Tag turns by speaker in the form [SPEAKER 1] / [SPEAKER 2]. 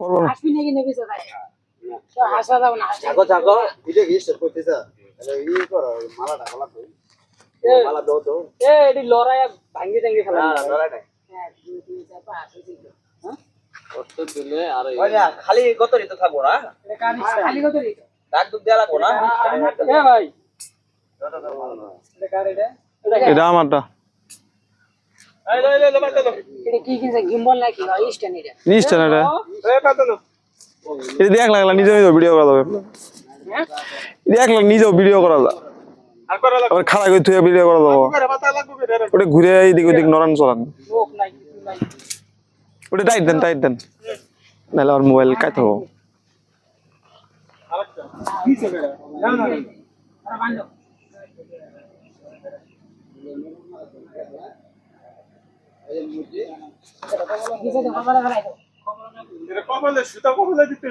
[SPEAKER 1] পড়ব না
[SPEAKER 2] থাকো থাকো ভিডিও কি স্টার্ট করতেছ? তাহলে ই করো মালাটা মালা তো মালা দাও তো।
[SPEAKER 3] এ এটি লড়াই ভাঙ্গি টাঙ্গি ফেলা।
[SPEAKER 2] না ধরা নাই
[SPEAKER 3] এক দুই তিন চার পাঁচ ছয় সাত আট
[SPEAKER 2] ওই না খালি কত রিতে থাকব না?
[SPEAKER 3] খালি কত রে
[SPEAKER 2] ডাক দুধ দেয়া লাগবো না?
[SPEAKER 3] ভাই। এটা
[SPEAKER 1] আমারটা। দিয়ে এক লাখ নিজে নিজে ভিডিও করা যাবে এটা। এক লাখ নিজেও ভিডিও করা যায় আবার খাড়া করে থুয়ে ভিডিও করা যাব ওটা ঘুরে এদিক ওদিক নরান চলান
[SPEAKER 3] লোক নাই
[SPEAKER 1] ওটা টাইট দেন টাইট দেন। নাহলে আমার মোবাইল কাইতে হব।
[SPEAKER 3] আরে
[SPEAKER 4] কপালে সুতা কপালে দিতে